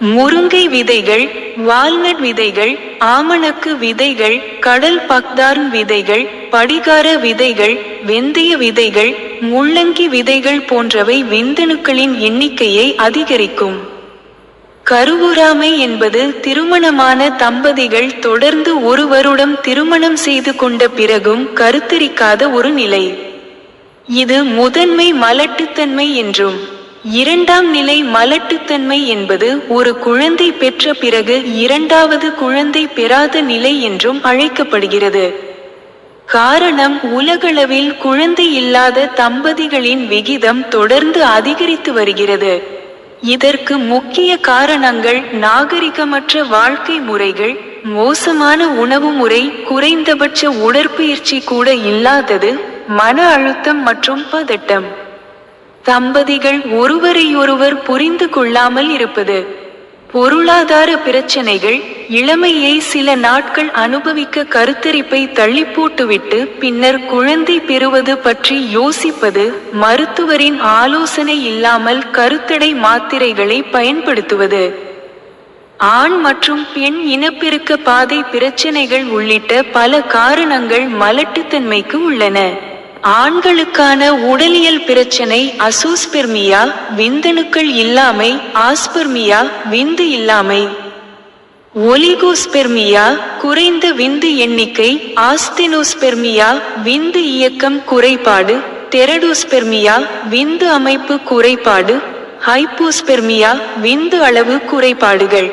முருங்கை விதைகள் வால்நட் விதைகள் ஆமணக்கு விதைகள் கடல் பக்தார்ன் விதைகள் படிகார விதைகள் வெந்தய விதைகள் முள்ளங்கி விதைகள் போன்றவை விந்தணுக்களின் எண்ணிக்கையை அதிகரிக்கும். கருவுராமை என்பது திருமணமான தம்பதிகள் தொடர்ந்து ஒரு வருடம் திருமணம் செய்து கொண்ட பிறகும் கருத்தரிக்காத ஒரு நிலை. இது முதன்மை மலட்டுத்தன்மை என்றும். இரண்டாம் நிலை மலட்டுத்தன்மை என்பது ஒரு குழந்தை பெற்ற பிறகு இரண்டாவது குழந்தை பெறாத நிலை என்றும் அழைக்கப்படுகிறது. காரணம் உலகளவில் குழந்தை இல்லாத தம்பதிகளின் விகிதம் தொடர்ந்து அதிகரித்து வருகிறது. இதற்கு முக்கிய காரணங்கள் நாகரிகமற்ற வாழ்க்கை முறைகள் மோசமான உணவு முறை குறைந்தபட்ச உடற்பயிற்சி கூட இல்லாதது மன அழுத்தம் மற்றும் பதட்டம். தம்பதிகள் ஒருவரையொருவர் புரிந்து கொள்ளாமல் இருப்பது. பொருளாதார பிரச்சனைகள் இளமையை சில நாட்கள் அனுபவிக்க கருத்தரிப்பை தள்ளி போட்டுவிட்டு பின்னர் குழந்தை பெறுவது பற்றி யோசிப்பது மருத்துவரின் ஆலோசனை இல்லாமல் கருத்தடை மாத்திரைகளை பயன்படுத்துவது. ஆண் மற்றும் பெண் இனப்பெருக்க பாதை பிரச்சனைகள் உள்ளிட்ட பல காரணங்கள் மலட்டுத்தன்மைக்கு உள்ளன. ஆண்களுக்கான உடலியல் பிரச்சனை அசூஸ்பெர்மியா விந்தணுக்கள் இல்லாமை ஆஸ்பெர்மியா விந்து இல்லாமை. ஒலிகோஸ்பெர்மியா குறைந்த விந்து எண்ணிக்கை ஆஸ்தினோஸ்பெர்மியா விந்து இயக்கம் குறைபாடு தெரடோஸ்பெர்மியா விந்து அமைப்பு குறைபாடு ஹைப்போஸ்பெர்மியா விந்து அளவு குறைபாடுகள்.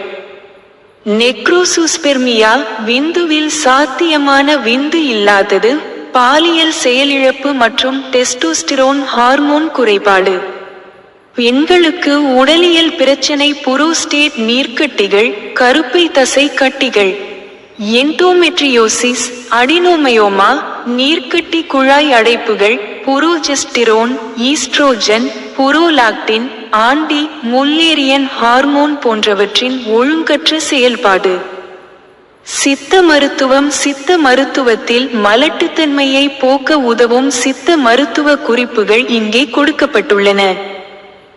நெக்ரோசூஸ்பெர்மியா விந்துவில் சாத்தியமான விந்து இல்லாதது பாலியல் செயலிழப்பு மற்றும் டெஸ்டோஸ்டிரோன் ஹார்மோன் குறைபாடு. பெண்களுக்கு உடலியல் பிரச்சனை புரோஸ்டேட் நீர்க்கட்டிகள் கருப்பை தசை கட்டிகள் என்டோமெட்ரியோசிஸ் அடினோமயோமா நீர்க்கட்டி குழாய் அடைப்புகள் progesterone oestrogen prolactin anti Mullerian hormone போன்றவற்றின் ஒழுங்கற்ற செயல்பாடு. சித்த மருத்துவம் சித்த மருத்துவத்தில் மலட்டுத்தன்மையை போக்க உதவும் சித்த மருத்துவ குறிப்புகள் இங்கே கொடுக்கப்பட்டுள்ளன.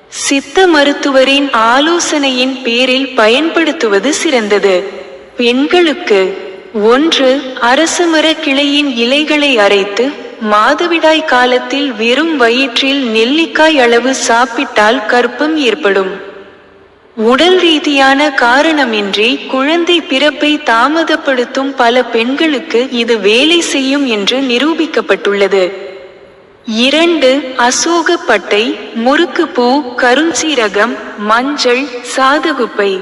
சித்த மருத்துவரின் ஆலோசனையின் பேரில் பயன்படுத்துவது சிறந்தது. பெண்களுக்கு ஒன்று அரசமர கிளையின் இலைகளை அரைத்து மாதவிடாய் காலத்தில் வெறும் வயிற்றில் நெல்லிக்காய் அளவு சாப்பிட்டால் கற்பம் ஏற்படும். உடல் ரீதியான காரணமின்றி குழந்தை பிறப்பை தாமதப்படுத்தும் பல பெண்களுக்கு இது வேலை செய்யும் என்று நிரூபிக்கப்பட்டுள்ளது. இரண்டு அசோகப்பட்டை முறுக்குப்பூ கருஞ்சீரகம் மஞ்சள் சாதகுப்பை.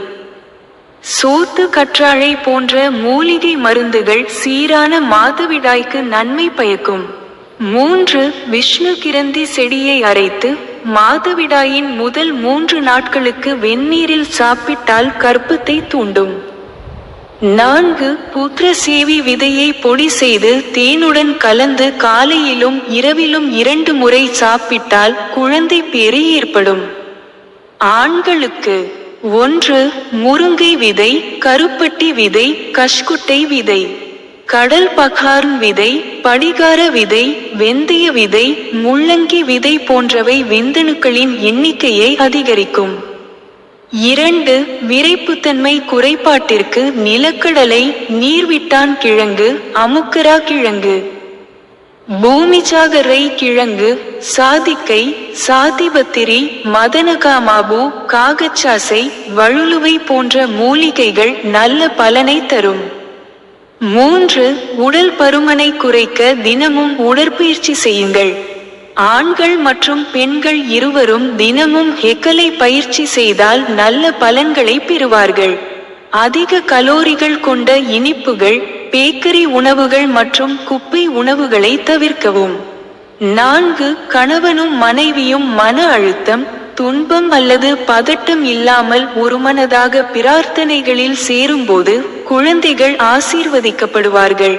சோத்து கற்றாழை போன்ற மூலிகை மருந்துகள் சீரான மாதவிடாய்க்கு நன்மை பயக்கும். மூன்று விஷ்ணு கிரந்தி செடியை அரைத்து மாதவிடாயின் முதல் மூன்று நாட்களுக்கு வெந்நீரில் சாப்பிட்டால் கற்பத்தை தூண்டும். நான்கு புத்திரசேவி விதையை பொடி செய்து தேனுடன் கலந்து காலையிலும் இரவிலும் இரண்டு முறை சாப்பிட்டால் குழந்தை பேறு ஏற்படும். ஆண்களுக்கு ஒன்று முருங்கை விதை கருப்பட்டி விதை கஷ்குட்டை விதை. கடல் பகார்ன் விதை படிகார விதை வெந்தய விதை முள்ளங்கி விதை போன்றவை விந்தணுக்களின் எண்ணிக்கையை அதிகரிக்கும். இரண்டு விரைப்புத்தன்மை குறைபாட்டிற்கு நிலக்கடலை நீர்விட்டான் கிழங்கு அமுக்கரா கிழங்கு. பூமிச்சாகரை கிழங்கு சாதிக்கை சாதிபத்திரி மதனகாமாபு காகச்சாசை வழுலுவை போன்ற மூலிகைகள் நல்ல பலனை தரும். மூன்று உடல் பருமனை குறைக்க தினமும் உடற்பயிற்சி செய்யுங்கள். ஆண்கள் மற்றும் பெண்கள் இருவரும் தினமும் ஹெக்கலை பயிற்சி செய்தால் நல்ல பலன்களை பெறுவார்கள். அதிக கலோரிகள் கொண்ட இனிப்புகள் பேக்கரி உணவுகள் மற்றும் குப்பை உணவுகளை தவிர்க்கவும். நான்கு கணவனும் மனைவியும் மன அழுத்தம் துன்பம் அல்லது பதட்டம் இல்லாமல் ஒருமனதாக பிரார்த்தனைகளில் சேரும்போது குழந்தைகள் ஆசீர்வதிக்கப்படுவார்கள்.